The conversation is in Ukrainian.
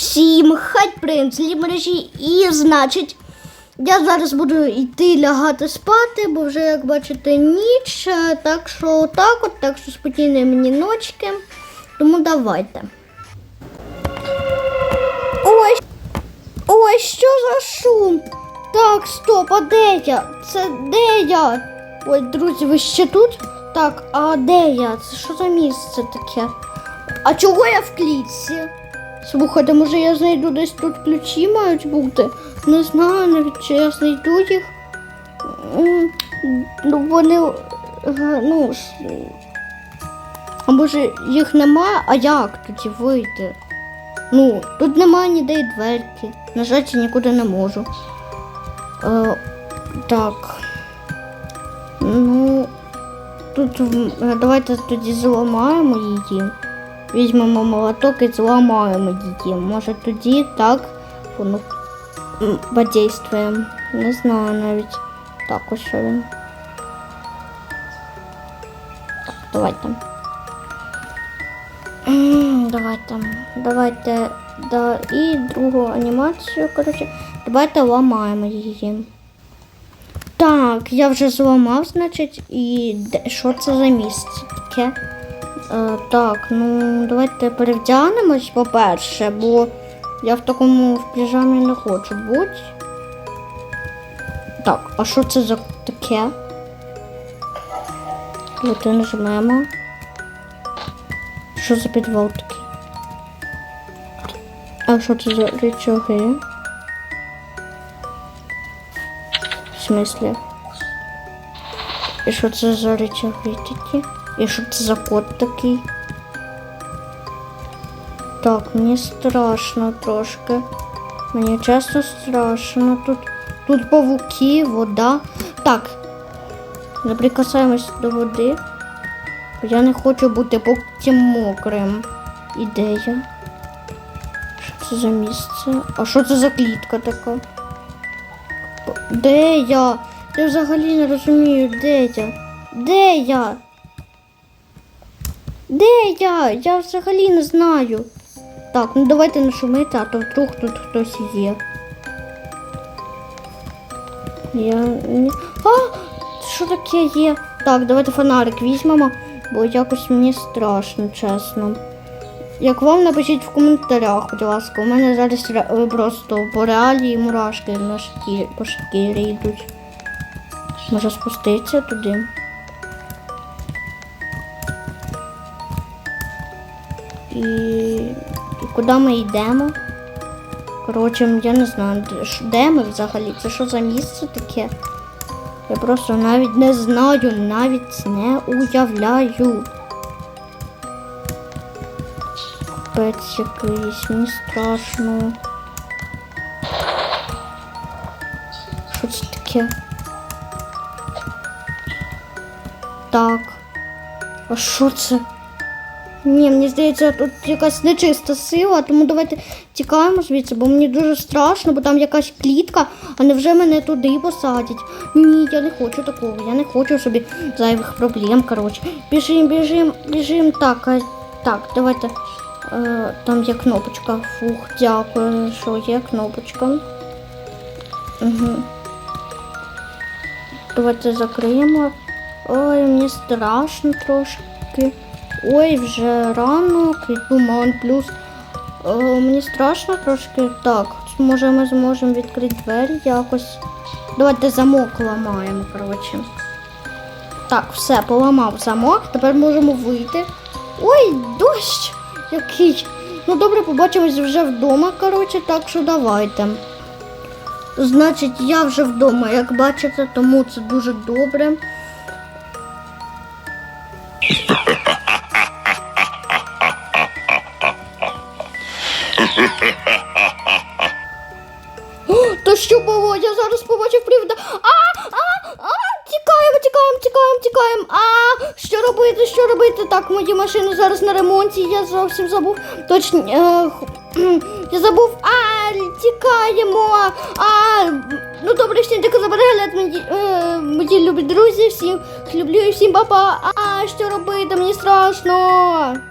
Всім хай принц мережі і значить. Я зараз буду йти лягати спати, бо вже, як бачите, ніч. Так що так от, так що спокійної мені ночки. Тому давайте. Ой, ой, що за шум? Так, стоп, а де я? Це де я? Ой, друзі, ви ще тут? Так, а де я? Це що за місце таке? А чого я в клітці? Слухайте, може я знайду десь тут ключі мають бути? Не знаю навіть, чи я знайду їх. Ну, вони. е, Ну, а може їх немає, а як тоді вийти? Ну, тут немає ніде й дверки. Нажати я нікуди не можу. Е, так. Ну, тут давайте тоді зламаємо її. Візьмемо молоток і зламаємо її. Може тоді так воно подействує. Не знаю навіть. Так, ось що він. Так, давайте. Давайте. Давайте. Да, і другу анімацію, коротше. Давайте ламаємо її. Так, я вже зламав, значить, і що це за місце таке? Е, так, ну давайте перевдягнемось, по-перше, бо я в такому в піжамі не хочу бути. Так, а що це за таке? Давайте нажмемо. Що за підвал такий? А що це за речаги? В смислі? І що це за речаги такі? І що це за кот такий? Так, мені страшно трошки. Мені чесно страшно. Тут, тут павуки, вода. Так. Не до води. Я не хочу бути потім мокрим. Ідея. Що це за місце? А що це за клітка така? Де я? Я взагалі не розумію, де я? Де я? Де я? Я взагалі не знаю. Так, ну давайте не шумити, а то вдруг тут хтось є. Я. А! Що таке є? Так, давайте фонарик візьмемо, бо якось мені страшно, чесно. Як вам напишіть в коментарях, будь ласка, у мене зараз ре- просто по реалії мурашки на шкірі, по шкірі йдуть. Може спуститися туди. І, і куди ми йдемо? Коротше, я не знаю, де- ми взагалі? Це що за місце таке? Я просто навіть не знаю, навіть не уявляю. Капець якийсь, мені страшно. Що це таке? Так. А що це? Ні, мені здається, тут якась нечиста сила, тому давайте тікаємо звідси, бо мені дуже страшно, бо там якась клітка, а невже мене туди посадять? Ні, я не хочу такого, я не хочу собі зайвих проблем. Коротше. Біжим, біжим, біжим. Так, а, так, давайте. Е, там є кнопочка. Фух, дякую, що є кнопочка. Угу. Давайте закриємо. Ой, мені страшно трошки. Ой, вже рано, туман плюс. Е, мені страшно трошки. Так, може ми зможемо відкрити двері якось. Давайте замок ламаємо, коротше. Так, все, поламав замок, тепер можемо вийти. Ой, дощ! Який. Ну добре, побачимось вже вдома, коротше, так що давайте. Значить, я вже вдома, як бачите, тому це дуже добре. Що було? Я зараз побачив привида. А, а, а, тікаємо, тікаємо, тікаємо, тікаємо. А, що робити, що робити? Так, мої машини зараз на ремонті, я зовсім забув. Точно, е, я забув. А, тікаємо. А, ну добре, всім дякую за перегляд, мої, е, мої любі друзі, всім люблю і всім папа. А, що робити? Мені страшно.